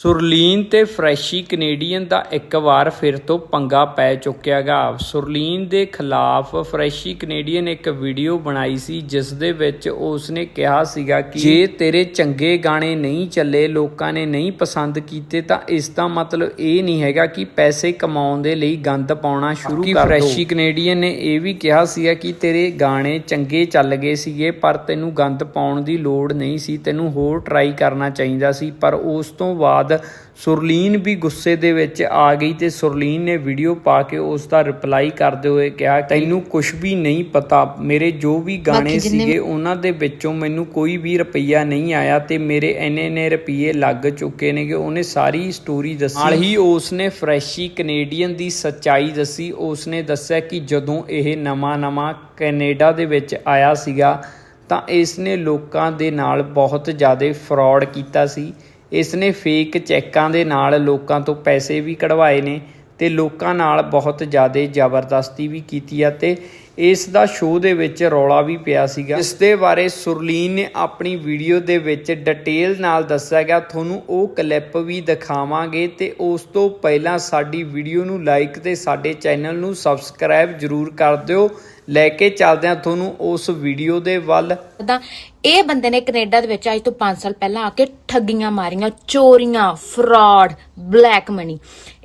ਸੁਰਲੀਨ ਤੇ ਫਰੈਸ਼ੀ ਕੈਨੇਡੀਅਨ ਦਾ ਇੱਕ ਵਾਰ ਫਿਰ ਤੋਂ ਪੰਗਾ ਪੈ ਚੁੱਕਿਆਗਾ ਸੁਰਲੀਨ ਦੇ ਖਿਲਾਫ ਫਰੈਸ਼ੀ ਕੈਨੇਡੀਅਨ ਇੱਕ ਵੀਡੀਓ ਬਣਾਈ ਸੀ ਜਿਸ ਦੇ ਵਿੱਚ ਉਸਨੇ ਕਿਹਾ ਸੀਗਾ ਕਿ ਜੇ ਤੇਰੇ ਚੰਗੇ ਗਾਣੇ ਨਹੀਂ ਚੱਲੇ ਲੋਕਾਂ ਨੇ ਨਹੀਂ ਪਸੰਦ ਕੀਤੇ ਤਾਂ ਇਸ ਦਾ ਮਤਲਬ ਇਹ ਨਹੀਂ ਹੈਗਾ ਕਿ ਪੈਸੇ ਕਮਾਉਣ ਦੇ ਲਈ ਗੰਦ ਪਾਉਣਾ ਸ਼ੁਰੂ ਕਰ ਦੋ। ਫਰੈਸ਼ੀ ਕੈਨੇਡੀਅਨ ਨੇ ਇਹ ਵੀ ਕਿਹਾ ਸੀਗਾ ਕਿ ਤੇਰੇ ਗਾਣੇ ਚੰਗੇ ਚੱਲ ਗਏ ਸੀਗੇ ਪਰ ਤੈਨੂੰ ਗੰਦ ਪਾਉਣ ਦੀ ਲੋੜ ਨਹੀਂ ਸੀ ਤੈਨੂੰ ਹੋਰ ਟਰਾਈ ਕਰਨਾ ਚਾਹੀਦਾ ਸੀ ਪਰ ਉਸ ਤੋਂ ਬਾਅਦ ਸੁਰਲੀਨ ਵੀ ਗੁੱਸੇ ਦੇ ਵਿੱਚ ਆ ਗਈ ਤੇ ਸੁਰਲੀਨ ਨੇ ਵੀਡੀਓ ਪਾ ਕੇ ਉਸ ਦਾ ਰਿਪਲਾਈ ਕਰਦੇ ਹੋਏ ਕਿਹਾ ਤੈਨੂੰ ਕੁਝ ਵੀ ਨਹੀਂ ਪਤਾ। ਮੇਰੇ ਜੋ ਵੀ ਗਾਣੇ ਸੀਗੇ ਉਹਨਾਂ ਦੇ ਵਿੱਚੋਂ ਮੈਨੂੰ ਕੋਈ ਵੀ ਰੁਪਈਆ ਨਹੀਂ ਆਇਆ ਤੇ ਮੇਰੇ ਇੰਨੇ ਇੰਨੇ ਰੁਪਈਏ ਲੱਗ ਚੁੱਕੇ ਨੇ ਕਿ ਉਹਨੇ ਸਾਰੀ ਸਟੋਰੀ ਦੱਸੀ। ਨਾਲ ਹੀ ਉਸਨੇ ਫਰੈਸ਼ੀ ਕੈਨੇਡੀਅਨ ਦੀ ਸੱਚਾਈ ਦੱਸੀ। ਉਸਨੇ ਦੱਸਿਆ ਕਿ ਜਦੋਂ ਇਹ ਨਵਾਂ ਨਵਾਂ ਕੈਨੇਡਾ ਦੇ ਵਿੱਚ ਆਇਆ ਸੀਗਾ ਤਾਂ ਇਸ ਨੇ ਲੋਕਾਂ ਦੇ ਨਾਲ ਬਹੁਤ ਜ਼ਿਆਦਾ ਫਰਾਡ ਕੀਤਾ ਸੀ। ਇਸ ਨੇ ਫੇਕ ਚੈੱਕਾਂ ਦੇ ਨਾਲ ਲੋਕਾਂ ਤੋਂ ਪੈਸੇ ਵੀ ਕਢਵਾਏ ਨੇ। ਤੇ ਲੋਕਾਂ ਨਾਲ ਬਹੁਤ ਜ਼ਿਆਦਾ ਜ਼ਬਰਦਸਤੀ ਵੀ ਕੀਤੀ ਆ ਤੇ ਇਸ ਦਾ ਸ਼ੋਅ ਦੇ ਵਿੱਚ ਰੌਲਾ ਵੀ ਪਿਆ ਸੀਗਾ। ਇਸ ਦੇ ਬਾਰੇ ਸੁਰਲੀਨ ਨੇ ਆਪਣੀ ਵੀਡੀਓ ਦੇ ਵਿੱਚ ਡਿਟੇਲ ਨਾਲ ਦੱਸਿਆ ਗਿਆ। ਤੁਹਾਨੂੰ ਉਹ ਕਲਿੱਪ ਵੀ ਦਿਖਾਵਾਂਗੇ ਤੇ ਉਸ ਤੋਂ ਪਹਿਲਾਂ ਸਾਡੀ ਵੀਡੀਓ ਨੂੰ ਲਾਈਕ ਤੇ ਸਾਡੇ ਚੈਨਲ ਨੂੰ ਸਬਸਕ੍ਰਾਈਬ ਜਰੂਰ ਕਰ ਦਿਓ। ਲੈ ਕੇ ਚੱਲਦੇ ਹਾਂ ਤੁਹਾਨੂੰ ਉਸ ਵੀਡੀਓ ਦੇ ਵੱਲ ਤਾਂ ਇਹ ਬੰਦੇ ਨੇ ਕੈਨੇਡਾ ਦੇ ਵਿੱਚ ਅੱਜ ਤੋਂ 5 ਸਾਲ ਪਹਿਲਾਂ ਆ ਕੇ ਠੱਗੀਆਂ ਮਾਰੀਆਂ, ਚੋਰੀਆਂ, ਫਰਾਡ ਬਲੈਕ ਮਨੀ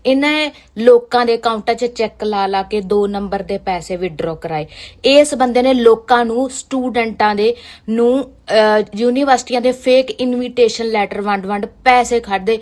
ਇਹਨਾਂ ਲੋਕਾਂ ਦੇ ਅਕਾਊਂਟਾਂ 'ਚ ਚੈੱਕ ਲਾ ਲਾ ਕੇ 2 ਨੰਬਰ ਦੇ ਪੈਸੇ ਵਿਡਰੋ ਕਰਾਏ। ਇਸ ਬੰਦੇ ਨੇ ਲੋਕਾਂ ਨੂੰ ਸਟੂਡੈਂਟਾਂ ਦੇ ਨੂੰ ਯੂਨੀਵਰਸਿਟੀਆਂ ਦੇ ਫੇਕ ਇਨਵੀਟੇਸ਼ਨ ਲੈਟਰ ਵੰਡ ਵੰਡ ਪੈਸੇ ਖੜਦੇ